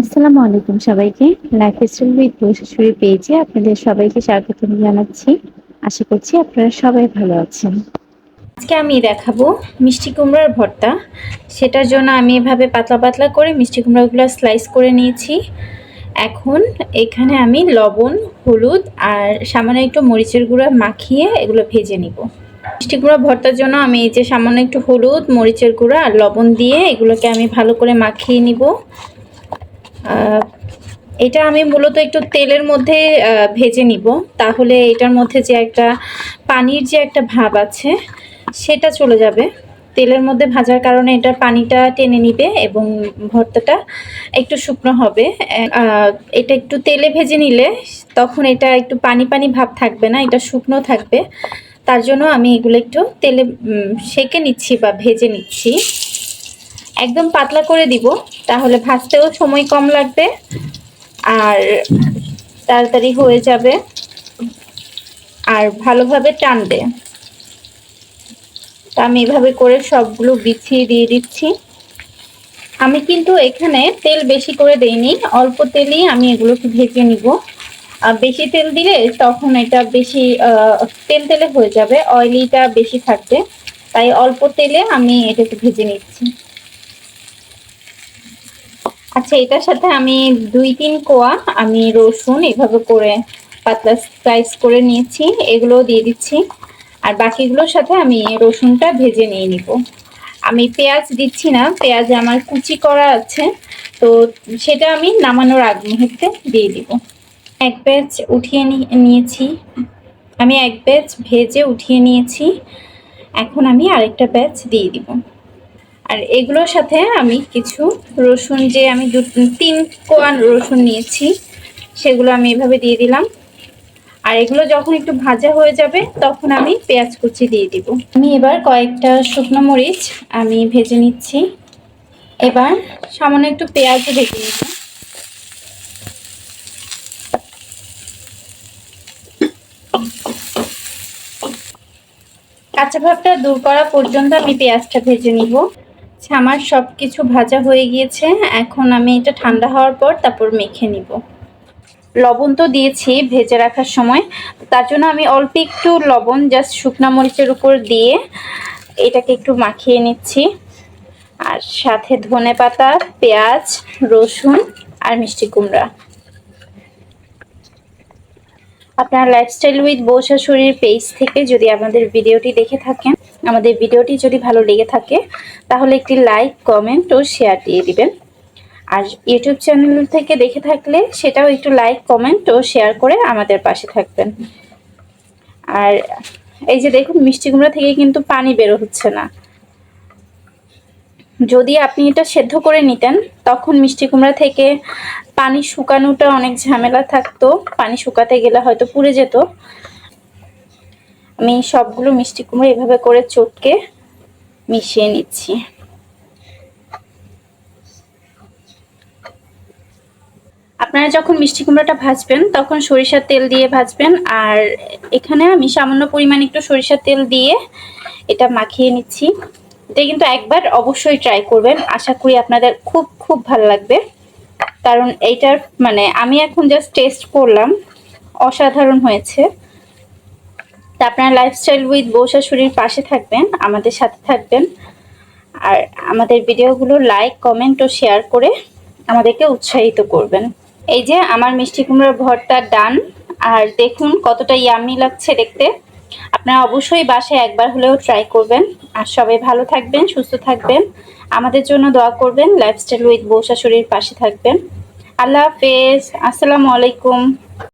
আসসালামু আলাইকুম সবাইকে। লাইফ স্টাইল উইথ বৈশাশুড়ি পেয়েছে আপনাদের সবাইকে স্বাগত জানাচ্ছি। আশা করছি আপনারা সবাই ভালো আছেন। আজকে আমি দেখাবো মিষ্টি কুমড়ার ভর্তা। সেটার জন্য আমি এভাবে পাতলা পাতলা করে মিষ্টি কুমড়াগুলো স্লাইস করে নিয়েছি। এখন এখানে আমি লবণ, হলুদ আর সামান্য একটু মরিচের গুঁড়া মাখিয়ে এগুলো ভেজে নিব। মিষ্টি কুমড়া ভর্তার জন্য আমি এই যে সামান্য একটু হলুদ, মরিচের গুঁড়া আর লবণ দিয়ে এগুলোকে আমি ভালো করে মাখিয়ে নিব। এটা আমি মূলত একটু তেলের মধ্যে ভেজে নিব। তাহলে এটার মধ্যে যে একটা পানির যে একটা ভাব আছে, সেটা চলে যাবে। তেলের মধ্যে ভাজার কারণে এটার পানিটা টেনে নিবে এবং ভর্তাটা একটু শুকনো হবে। এটা একটু তেলে ভেজে নিলে তখন এটা একটু পানি পানি ভাব থাকবে না, এটা শুকনো থাকবে। তার জন্য আমি এগুলো একটু তেলে সেকে নিচ্ছি বা ভেজে নিচ্ছি। একদম পাতলা করে দিব, তাহলে ভাজতেও সময় কম লাগবে আর তাড়াতাড়ি হয়ে যাবে আর ভালোভাবে টানবে। তা আমি এভাবে করে সবগুলো বিছিয়ে দিয়ে দিচ্ছি। আমি কিন্তু এখানে তেল বেশি করে দেইনি, অল্প তেলেই আমি এগুলোকে ভেজে নিব। আর বেশি তেল দিলে তখন এটা বেশি তেল তেলে হয়ে যাবে অয়েলিটা বেশি থাকবে। তাই অল্প তেলে আমি এটাকে ভেজে নিচ্ছি। আচ্ছা এটার সাথে আমি দুই তিন কোয়া, আমি রসুন এভাবে করে পাতলা স্লাইস করে নিয়েছি এগুলো দিয়ে দিচ্ছি। আর বাকিগুলোর সাথে আমি রসুনটা ভেজে নিয়ে নিব। আমি পেঁয়াজ দিচ্ছি না, পেঁয়াজ আমার কুচি করা আছে, তো সেটা আমি নামানোর আগ মুহূর্তে দিয়ে দিব। এক ব্যাচ উঠিয়ে নিয়েছি। আমি এক ব্যাচ ভেজে উঠিয়ে নিয়েছি। এখন আমি আরেকটা ব্যাচ দিয়ে দিব। আর এগুলোর সাথে আমি কিছু রসুন যে আমি দু, তিন কোয়ান রসুন নিয়েছি, সেগুলো আমি এভাবে দিয়ে দিলাম। আর এগুলো যখন একটু ভাজা হয়ে যাবে, তখন আমি পেঁয়াজ কুচি দিয়ে দিব। আমি এবার কয়েকটা শুকনো মরিচ আমি ভেজে নিচ্ছি। এবার সামান্য একটু পেঁয়াজ ভেজে নিব। কাঁচা ভাবটা দূর করা পর্যন্ত আমি পেঁয়াজটা ভেজে নিব। আমার সব কিছু ভাজা হয়ে গিয়েছে। এখন আমি এটা ঠান্ডা হওয়ার পর তারপর মেখে নিব। লবণ তো দিয়েছি ভেজে রাখার সময়। তার জন্য আমি অল্প একটু লবণ জাস্ট শুকনা মরিচের উপর দিয়ে এটাকে একটু মাখিয়ে নিচ্ছি। আর সাথে ধনে পাতা পেঁয়াজ, রসুন আর মিষ্টি কুমড়া। আপনার লাইফস্টাইল উইথ বউ শাশুড়ির পেজ থেকে যদি আমাদের ভিডিওটি দেখে থাকেন, আমাদের ভিডিওটি যদি ভালো লেগে থাকে, তাহলে একটি লাইক কমেন্ট ও শেয়ার দিয়ে দিবেন। আর ইউটিউব চ্যানেল থেকে দেখে থাকলে সেটাও একটু লাইক কমেন্ট ও শেয়ার করে আমাদের পাশে থাকবেন। আর এই যে দেখুন, মিষ্টি কুমড়া থেকে কিন্তু পানি বেরো হচ্ছে না। যদি আপনি এটা সেদ্ধ করে নিতেন, তখন মিষ্টি কুমড়া থেকে পানি শুকানোটা অনেক ঝামেলা থাকতো। পানি শুকাতে গেলে হয়তো পুড়ে যেত। আমি সবগুলো মিষ্টি কুমড়ো এভাবে করে চটকে মিশিয়ে নিচ্ছি। আপনারা যখন মিষ্টি কুমড়োটা ভাজবেন, তখন সরিষার তেল দিয়ে ভাজবেন। আর এখানে আমি সামান্য পরিমাণ একটু সরিষার তেল দিয়ে এটা মাখিয়ে নিচ্ছি। এটা কিন্তু একবার অবশ্যই ট্রাই করবেন। আশা করি আপনাদের খুব খুব ভালো লাগবে। কারণ এইটার মানে আমি এখন জাস্ট টেস্ট করলাম, অসাধারণ হয়েছে। তা আপনারা লাইফস্টাইল উইথ বউ শাশুড়ির পাশে থাকবেন, আমাদের সাথে থাকবেন। আর আমাদের ভিডিওগুলো লাইক কমেন্ট ও শেয়ার করে আমাদেরকে উৎসাহিত করবেন। এই যে আমার মিষ্টি কুমড়োর ভর্তা ডান আর দেখুন কতটা ইয়ামি লাগছে দেখতে। আপনারা অবশ্যই বাসায় একবার হলেও ট্রাই করবেন। আর সবাই ভালো থাকবেন, সুস্থ থাকবেন। আমাদের জন্য দোয়া করবেন লাইফস্টাইল উইথ বউ শাশুড়ির পাশে থাকবেন। আল্লাহ হাফেজ, আসসালামু আলাইকুম।